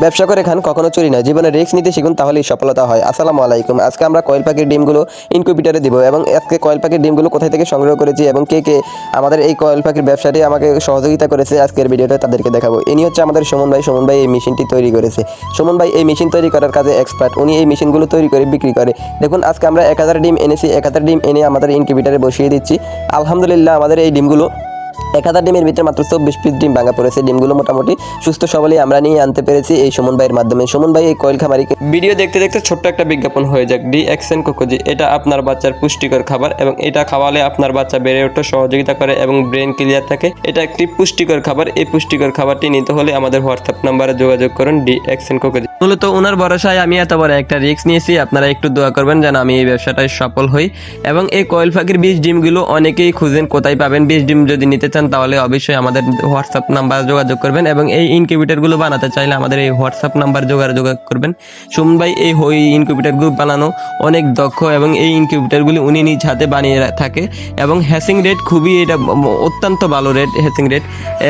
ব্যবসা করে খান, কখনো চুরি না জীবনে রিস্ক নিতে শিখুন, তাহলেই সফলতা হয়। আসসালামু আলাইকুম। আজকে আমরা কয়েল পাখির ডিমগুলো ইনকিউবেটারে দিব এবং আজকে কয়েল পাখির ডিমগুলো কোথায় থেকে সংগ্রহ করেছি এবং কে কে আমাদের এই কয়েল পাখির ব্যবসাটি আমাকে সহযোগিতা করেছে, আজকের ভিডিওটা তাদেরকে দেখাবো। ইনি হচ্ছে আমাদের সুমন ভাই। সুমন ভাই এই মেশিনটি তৈরি করেছে। সুমন ভাই এই মেশিন তৈরি করার কাজে এক্সপার্ট উনি এই মেশিনগুলো তৈরি করে বিক্রি করে। দেখুন, আজকে আমরা এক হাজার ডিম এনেছি। এক হাজার ডিম এনে আমাদের ইনকিউবেটারে বসিয়ে দিচ্ছি। আলহামদুলিল্লাহ, আমাদের এই ডিমগুলো এক হাজার ডিমের ভিতরে মাত্র চব্বিশ পিস ডিম ভাঙা পড়েছে। ডিমগুলো মোটামুটি সুস্থ সবলেই আমরা নিয়ে আনতে পেরেছি এই সুমন ভাইয়ের মাধ্যমে। সুমন ভাই এই কয়েল খামারিকে ভিডিও দেখতে দেখতে ছোট্ট একটা বিজ্ঞাপন হয়ে যাক। ডি এক্সেন কোকোজি এটা আপনার বাচ্চার পুষ্টিকর খাবার এবং এটা খাওয়ালে আপনার বাচ্চা বেড়ে উঠতে সহযোগিতা করে এবং ব্রেন ক্লিয়ার থাকে। এটা একটি পুষ্টিকর খাবার। এই পুষ্টিকর খাবারটি নিতে হলে আমাদের হোয়াটসঅ্যাপ নাম্বারে যোগাযোগ করুন ডি এক্সেন কোকোজি। মূলত ওনার ভরসায় আমি এত বড় একটা রিস্ক নিয়েছি। আপনারা একটু দোয়া করবেন যেন আমি এই ব্যবসাটায় সফল হই। এবং এই কয়েল ফাঁকির বীজ ডিমগুলো অনেকেই খুঁজেন কোথায় পাবেন? বীজ ডিম যদি নিতে চান, তাহলে অবশ্যই আমাদের হোয়াটসঅ্যাপ নাম্বার যোগাযোগ করবেন এবং এই ইনকিউবেটারগুলো বানাতে চাইলে আমাদের এই হোয়াটসঅ্যাপ নাম্বার যোগাযোগ করবেন। সুমন ভাই, এই হই ইনকিউবেটার গ্রুপ বানানো অনেক দক্ষ এবং এই ইনকিউবেটারগুলি উনি নিজ হাতে বানিয়ে থাকে এবং হ্যাসিং রেট খুবই এটা অত্যন্ত ভালো রেট হ্যাসিং রেট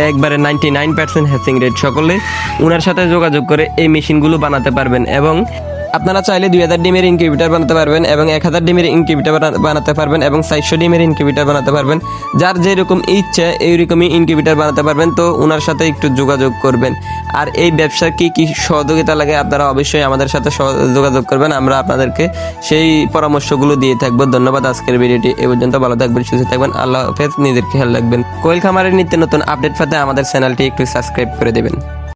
একবারে ninety nine percent hatching rate সকলে ওনার সাথে যোগাযোগ করে এই মেশিনগুলো বানাতে পারবেন এবং আপনারা চাইলে দুই হাজার ডিমের ইনকিউবেটার বানাতে পারবেন এবং এক হাজার ডিমের ইনকিউবেটার বানাতে পারবেন এবং চারশো ডিমের ইনকিউবেটার বানাতে পারবেন। যার যেরকম ইচ্ছা, এইরকমই ইনকিউবেটার বানাতে পারবেন। তো ওনার সাথে একটু যোগাযোগ করবেন। আর এই ব্যবসার কি কি সহযোগিতা লাগে আপনারা অবশ্যই আমাদের সাথে যোগাযোগ করবেন। আমরা আপনাদেরকে সেই পরামর্শগুলো দিয়ে থাকব। ধন্যবাদ আজকের ভিডিওটি। এ পর্যন্ত ভালো থাকবেন, সুস্থ থাকবেন। আল্লাহ হাফেজ। নিজের খেয়াল রাখবেন। কোয়েল খামারের নিত্য নতুন আপডেট পেতে আমাদের চ্যানেলটি একটু সাবস্ক্রাইব করে দেবেন।